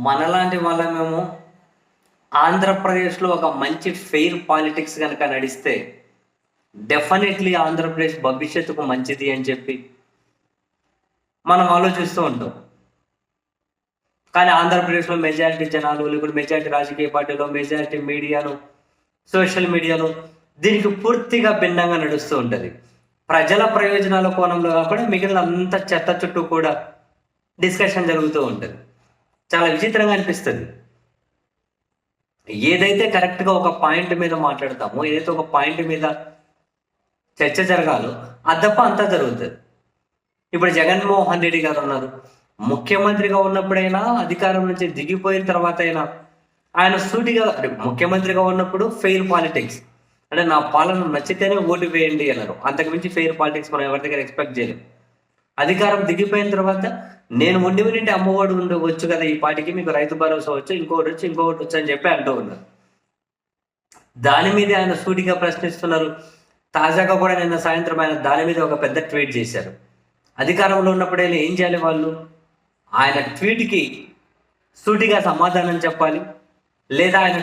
మనలాంటి వాళ్ళమేమో ఆంధ్రప్రదేశ్లో ఒక మంచి ఫెయిర్ పాలిటిక్స్ కనుక నడిస్తే డెఫినెట్లీ ఆంధ్రప్రదేశ్ భవిష్యత్తుకు మంచిది అని చెప్పి మనం ఆలోచిస్తూ ఉంటాం. కానీ ఆంధ్రప్రదేశ్లో మెజారిటీ జనాలు లేకుంటే మెజారిటీ రాజకీయ పార్టీలో మెజారిటీ మీడియాలో సోషల్ మీడియాలో దీనికి పూర్తిగా భిన్నంగా నడుస్తూ ఉంటుంది. ప్రజల ప్రయోజనాల కోణంలో కాకుండా మిగిలిన అంత చెత్త చుట్టూ కూడా డిస్కషన్ జరుగుతూ ఉంటుంది. చాలా విచిత్రంగా అనిపిస్తుంది. ఏదైతే కరెక్ట్గా ఒక పాయింట్ మీద మాట్లాడతామో ఏదైతే ఒక పాయింట్ మీద చర్చ జరగాలో అదప్ప అంతా జరుగుతుంది. ఇప్పుడు జగన్మోహన్ రెడ్డి గారు ఉన్నారు. ముఖ్యమంత్రిగా ఉన్నప్పుడైనా అధికారం నుంచి దిగిపోయిన తర్వాత అయినా ఆయన సూటిగా ముఖ్యమంత్రిగా ఉన్నప్పుడు ఫెయిర్ పాలిటిక్స్ అంటే నా పాలన నచ్చితేనే ఓటు వేయండి అన్నారు. అంతకుమించి ఫెయిర్ పాలిటిక్స్ మనం ఎవరి దగ్గర ఎక్స్పెక్ట్ చేయలేం. అధికారం దిగిపోయిన తర్వాత నేను ఉండి ఉంటే అమ్మఒడు ఉండవచ్చు కదా ఈ పాటికి మీకు రైతు భరోసా వచ్చు ఇంకోటి వచ్చి ఇంకొకటి వచ్చు అని చెప్పి అంటూ ఉన్నారు. దాని మీద ఆయన సూటిగా ప్రశ్నిస్తున్నారు. తాజాగా కూడా నిన్న సాయంత్రం ఆయన దాని మీద ఒక పెద్ద ట్వీట్ చేశారు. అధికారంలో ఉన్నప్పుడే ఏం చేయాలి వాళ్ళు? ఆయన ట్వీట్కి సూటిగా సమాధానం చెప్పాలి. లేదా ఆయన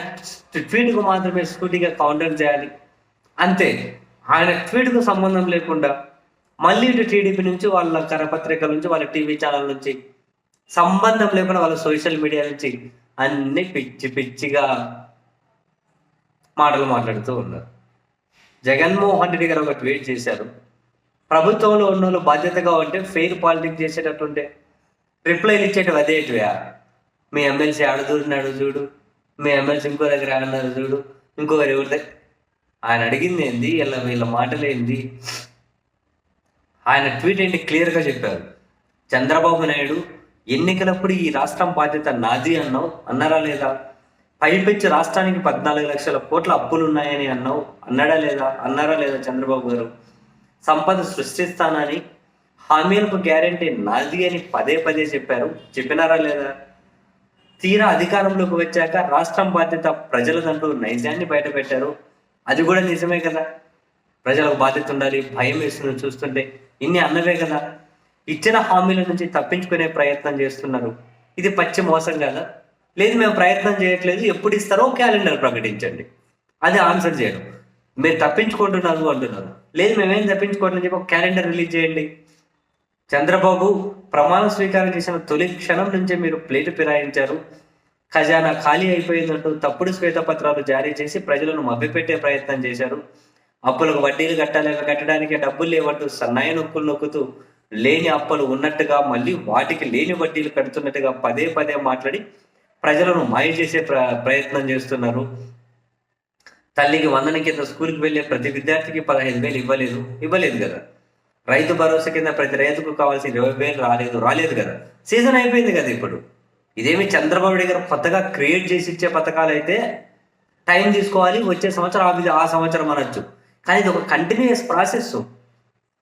ట్వీట్కు మాత్రమే సూటిగా కౌంటర్ చేయాలి. అంతే. ఆయన ట్వీట్కు సంబంధం లేకుండా మళ్ళీ ఇటు టీడీపీ నుంచి వాళ్ళ కరపత్రికల నుంచి వాళ్ళ టీవీ ఛానల్ నుంచి సంబంధం లేకుండా వాళ్ళ సోషల్ మీడియా నుంచి అన్ని పిచ్చి పిచ్చిగా మాటలు మాట్లాడుతూ ఉన్నారు. జగన్మోహన్ రెడ్డి గారు ఒక ట్వీట్ చేశారు. ప్రభుత్వంలో ఉన్న వాళ్ళు బాధ్యతగా ఉంటే ఫెయిర్ పాలిటిక్స్ చేసేటట్టుంటే రిప్లైలు ఇచ్చేటివి అదేటివా మీ ఎమ్మెల్సీ ఆడదూరినాడు చూడు మీ ఎమ్మెల్సీ ఇంకో దగ్గర ఆడినారు చూడు ఇంకొకరు ఎవరి ఆయన అడిగింది ఏంది? వీళ్ళ వీళ్ళ మాటలేంది? ఆయన ట్వీట్ ఏంటి క్లియర్గా చెప్పారు. చంద్రబాబు నాయుడు ఎన్నికలప్పుడు ఈ రాష్ట్రం బాధ్యత నాది అన్నావు అన్నారా లేదా? పైపెచ్చి రాష్ట్రానికి పద్నాలుగు లక్షల కోట్ల అప్పులు ఉన్నాయని అన్నావు అన్నాడా లేదా? అన్నారా లేదా చంద్రబాబు గారు? సంపద సృష్టిస్తానని హామీలకు గ్యారంటీ నాది అని పదే పదే చెప్పారు. చెప్పినారా లేదా? తీరా అధికారంలోకి వచ్చాక రాష్ట్రం బాధ్యత ప్రజలదంటూ నైజాన్ని బయట పెట్టారు అది కూడా నిజమే కదా. ప్రజలకు బాధ్యత ఉండాలి భయం వేస్తుంది చూస్తుంటే. ఇన్ని అన్నవే కదా. ఇచ్చిన హామీల నుంచి తప్పించుకునే ప్రయత్నం చేస్తున్నారు. ఇది పచ్చి మోసం కదా. లేదు మేము ప్రయత్నం చేయట్లేదు. ఎప్పుడు ఇస్తారో క్యాలెండర్ ప్రకటించండి. అది ఆన్సర్ చేయడం. మీరు తప్పించుకుంటున్నారు అంటున్నారు. లేదు మేమేం తప్పించుకోవట్లేదు చెప్పి ఒక క్యాలెండర్ రిలీజ్ చేయండి. చంద్రబాబు ప్రమాణ స్వీకారం చేసిన తొలి క్షణం నుంచే మీరు ప్లేటు ఫిరాయించారు. ఖజానా ఖాళీ అయిపోయిందంటూ తప్పుడు శ్వేతపత్రాలు జారీ చేసి ప్రజలను మభ్యపెట్టే ప్రయత్నం చేశారు. అప్పులకు వడ్డీలు కట్టాలి కట్టడానికి డబ్బులు లేవంటూ సన్నాయి నొక్కులు నొక్కుతూ లేని అప్పులు ఉన్నట్టుగా మళ్ళీ వాటికి లేని వడ్డీలు కడుతున్నట్టుగా పదే పదే మాట్లాడి ప్రజలను మాయ చేసే ప్ర ప్రయత్నం చేస్తున్నారు. తల్లికి వందన కింద స్కూల్కి వెళ్ళే ప్రతి విద్యార్థికి పదహైదు వేలు ఇవ్వలేదు ఇవ్వలేదు కదా. రైతు భరోసా కింద ప్రతి రైతుకు కావాల్సిన ఇరవై వేలు రాలేదు రాలేదు కదా. సీజన్ అయిపోయింది కదా ఇప్పుడు. ఇదేమి చంద్రబాబు నాయుడు గారు కొత్తగా క్రియేట్ చేసి ఇచ్చే పథకాలు అయితే టైం తీసుకోవాలి వచ్చే సంవత్సరం ఆ సంవత్సరం అనొచ్చు. కానీ ఇది ఒక కంటిన్యూస్ ప్రాసెస్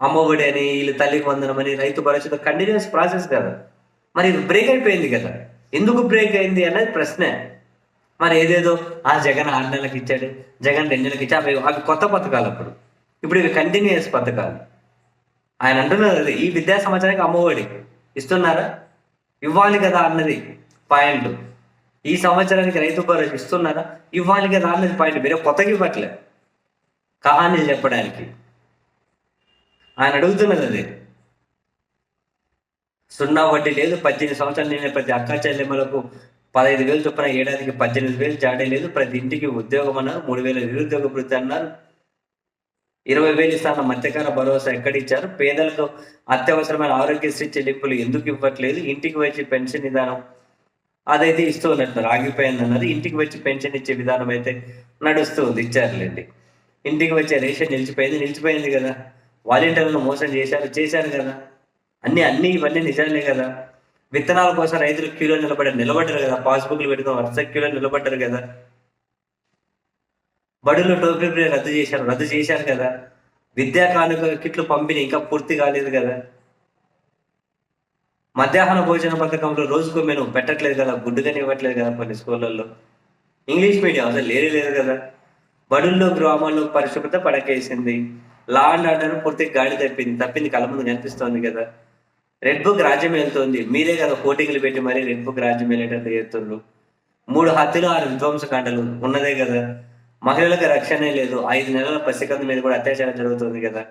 అమ్మఒడి అని వీళ్ళు తల్లికి వందనం అని రైతు భరోసా కంటిన్యూస్ ప్రాసెస్ కదా. మరి ఇది బ్రేక్ అయిపోయింది కదా. ఎందుకు బ్రేక్ అయింది అనేది ప్రశ్నే. మరి ఏదేదో ఆ జగన్ ఆరు నెలలకు ఇచ్చాడు జగన్ రెండు నెలలకు ఇచ్చాడు అవి అవి కొత్త పథకాలు అప్పుడు. ఇప్పుడు ఇవి కంటిన్యూస్ పథకాలు. ఆయన అంటున్నారు ఈ విద్యా సంవత్సరానికి అమ్మఒడి ఇస్తున్నారా? ఇవ్వాలి కదా అన్నది పాయింట్. ఈ సంవత్సరానికి రైతు భరోసా ఇస్తున్నారా? ఇవ్వాలి కదా అన్నది పాయింట్. మీరే కొత్తగా ఇవ్వట్లేదు కహానీలు చెప్పడానికి. ఆయన అడుగుతున్నది అది. సున్నా వడ్డీ లేదు పద్దెనిమిది సంవత్సరాలు నేను ప్రతి అక్క చెల్లెమ్మలకు పదహైదు వేలు చొప్పున ఏడాదికి పద్దెనిమిది వేలు జాడే లేదు ప్రతి ఇంటికి ఉద్యోగం అన్నారు మూడు వేల నిరుద్యోగ వృద్ధి అన్నారు. ఇరవై వేలు ఇస్తాన మత్స్యకార భరోసా ఎక్కడ ఇచ్చారు పేదలకు అత్యవసరమైన ఆరోగ్యశ్రీ చెల్లింపులు ఎందుకు ఇవ్వట్లేదు? ఇంటికి వచ్చి పెన్షన్ విధానం అదైతే ఇస్తూ ఉన్నట్టున్నారు ఆగిపోయింది అన్నది ఇంటికి వచ్చి పెన్షన్ ఇచ్చే విధానం అయితే నడుస్తూ ఉంది ఇచ్చారులేండి. ఇంటికి వచ్చే రేషన్ నిలిచిపోయింది నిలిచిపోయింది కదా. వాలంటీర్లను మోసం చేశారు చేశారు కదా. అన్ని అన్ని ఇవన్నీ నిజాలే కదా. విత్తనాల కోసం రైతులు క్యూలో నిలబడారు నిలబడ్డారు కదా. పాస్బుక్లు పెట్టుకుని వరుస క్యూలో నిలబడ్డారు కదా. బడులు టోపీ రద్దు చేశారు రద్దు చేశారు కదా. విద్యా కానుక కిట్లు పంపిణీ ఇంకా పూర్తి కాలేదు కదా. మధ్యాహ్న భోజన పథకంలో రోజుకు మేము పెట్టట్లేదు కదా. గుడ్డుగానే ఇవ్వట్లేదు కదా కొన్ని స్కూళ్ళల్లో. ఇంగ్లీష్ మీడియం అసలు లేరే లేదు కదా. బడుల్లో గ్రామాల్లో పరిశుభ్రత పడకేసింది. లా అండ్ ఆర్డర్ పూర్తిగా గాడి తప్పింది. తప్పింది కళ్ళ ముందు కనిపిస్తోంది కదా. రెడ్ బుక్ రాజ్యం వెళ్తుంది. మీరే కదా కోటింగ్లు పెట్టి మరీ రెడ్ బుక్ రాజ్యం వెళ్ళేటట్టు చేస్తుండ్రు. మూడు హత్యలు ఆరు విధ్వంసకాండలు ఉన్నదే కదా. మహిళలకు రక్షణే లేదు. ఐదు నెలల పసికంద మీద కూడా అత్యాచారం జరుగుతుంది కదా.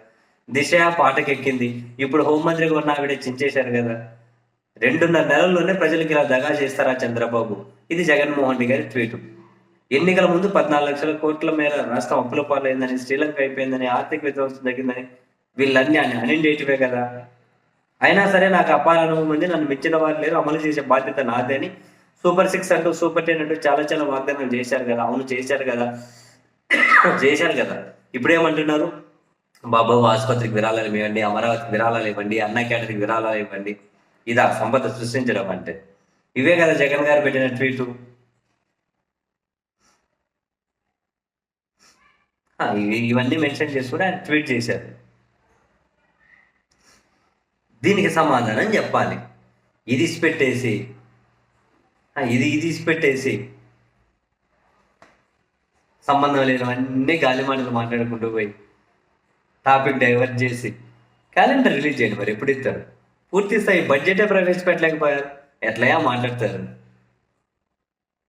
దిశ పాటకెక్కింది. ఇప్పుడు హోంమంత్రిగా ఉన్న ఆవిడ చించేశారు కదా. రెండున్నర నెలల్లోనే ప్రజలకు ఇలా దగా చేస్తారా చంద్రబాబు? ఇది జగన్మోహన్ రెడ్డి గారి ట్వీట్. ఎన్నికల ముందు పద్నాలుగు లక్షల కోట్ల మేర రాష్ట్రం అప్పుల పాలైందని శ్రీలంక అయిపోయిందని ఆర్థిక విధ్వంసం తగ్గిందని వీళ్ళన్నీ అని అనిండేటివే కదా. అయినా సరే నాకు అపార అనుభవం ఉంది. నన్ను మెచ్చిన వారు లేరు. అమలు చేసే బాధ్యత నాదే అని సూపర్ సిక్స్ అంటూ సూపర్ టెన్ అంటూ చాలా చాలా వాగ్దానాలు చేశారు కదా. అవును చేశారు కదా. చేశారు కదా. ఇప్పుడేమంటున్నారు? బాబు ఆసుపత్రికి విరాళాలు ఇవ్వండి అమరావతికి విరాళాలు ఇవ్వండి అన్న క్యాటరీకి విరాళాలు ఇవ్వండి. ఇదా సంపద సృష్టించడం అంటే. ఇవే కదా జగన్ గారు పెట్టిన ట్వీటు ఆ, ఇవి- ఇవన్నీ మెన్షన్ చేసుకుని ఆయన ట్వీట్ చేశారు. దీనికి సమాధానం చెప్పాలి. ఇది పెట్టేసి ఇది ఇది పెట్టేసి సంబంధం లేనివన్నీ గాలి మాటలు మాట్లాడుకుంటూ పోయి టాపిక్ డైవర్ట్ చేసి క్యాలెండర్ రిలీజ్ చేయండి మరి ఎప్పుడు ఇస్తారు? పూర్తి స్థాయి బడ్జెటే ప్రవేశపెట్టలేకపోయారు. ఎట్లయా మాట్లాడతారు?